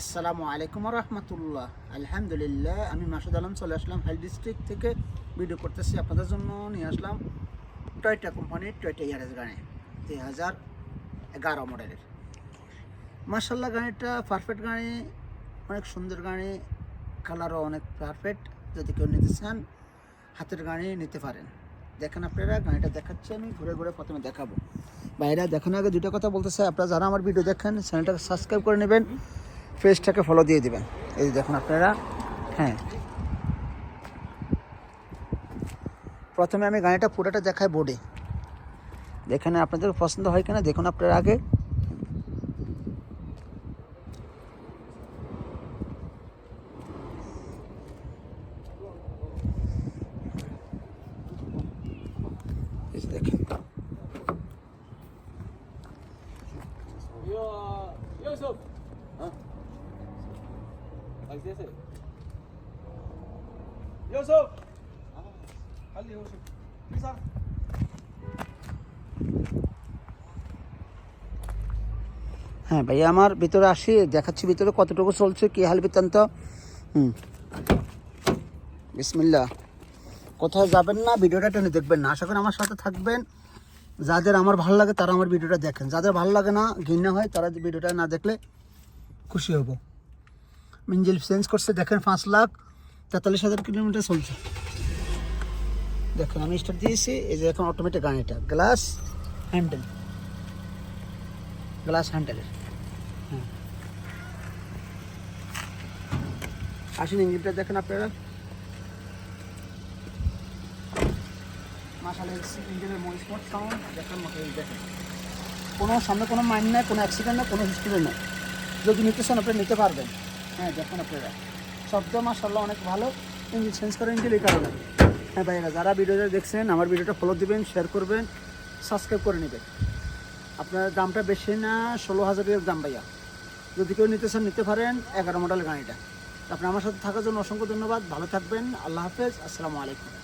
আসসালামু আলাইকুম রহমতুল্লাহ আলহামদুলিল্লাহ, আমি মাসুদ আলম চলে আসলাম হেল ডিস্ট্রিক্ট থেকে। ভিডিও করতেছি আপনাদের জন্য, নিয়ে আসলাম টয়টা কোম্পানির টয়টা ইয়ারেস গাড়ি, দুই হাজার এগারো মডেলের মার্শাল্লাহ গাড়িটা পারফেক্ট গাড়ি, অনেক সুন্দর গাড়ি কালারও অনেক পারফেক্ট যদি কেউ নিতে চান, হাতের গাড়ি নিতে পারেন। দেখেন আপনারা, গাড়িটা দেখাচ্ছি আমি, ঘুরে ঘুরে প্রথমে দেখাবো। বাইরে দেখানোর আগে দুটো কথা বলতে চাই আপনারা যারা আমার ভিডিও দেখেন চ্যানেলটাকে সাবস্ক্রাইব করে নেবেন। পেজটাকে ফলো দিয়ে দেবেন। এই দেখুন আপনারা হ্যাঁ। প্রথমে আমি গাড়িটা পুরোটা দেখাই বোর্ডে দেখেন আপনাদের পছন্দ হয় কিনা, দেখুন আপনারা আগে। দেখেন। Yo. Bisa. হ্যাঁ ভাইয়া আমার ভিতরে আসি দেখাচ্ছি ভিতরে কতটুকু চলছে কী হাল বৃত্তান্ত। হুম। বিসমিল্লা কোথাও যাবেন না ভিডিওটা টেনে দেখবেন না। আশা করি আমার সাথে থাকবেন। যাদের আমার ভালো লাগে তারা আমার ভিডিওটা দেখেন। যাদের ভালো লাগে না ঘৃণা হয় তারা ভিডিওটা না দেখলে খুশি হব। মিঞ্জিল চেঞ্জ করছে, দেখেন পাঁচ লাখ তেতাল্লিশ হাজার কিলোমিটার চলছে। দেখেন, আমি স্টার্ট দিয়েছি, এই যে এখন অটোমেটিক গাড়িটা গ্লাস হ্যান্ডেল গ্লাস হ্যান্ডেলের হ্যাঁ। আসেন ইঞ্জিনটা দেখেন আপনারা। ইঞ্জিনের সাউন্ড দেখেন দেখেন। কোনো সামনে কোনো মাইন্ড নেই, কোনো অ্যাক্সিডেন্ট নেই, কোনো হিস্ট্রি নেই। যদি নিতে চান, আপনি নিতে পারবেন। হ্যাঁ দেখুন আপনারা। শব্দ মাসাল্লাহ অনেক ভালো। ইঞ্জিন চেঞ্জ করে ইঞ্জিন এই কারণে হ্যাঁ ভাইয়েরা, যারা ভিডিওটা দেখছেন, আমার ভিডিওটা ফলো দিবেন শেয়ার করবেন সাবস্ক্রাইব করে নেবেন। আপনার দামটা বেশি না, ষোলো হাজারের দাম, ভাইয়া। যদি কেউ নিতে চান, নিতে পারেন, এগারো মডেল গাড়িটা। আপনি আমার সাথে থাকার জন্য অসংখ্য ধন্যবাদ। ভালো থাকবেন। আল্লাহ হাফেজ। আসসালামু আলাইকুম।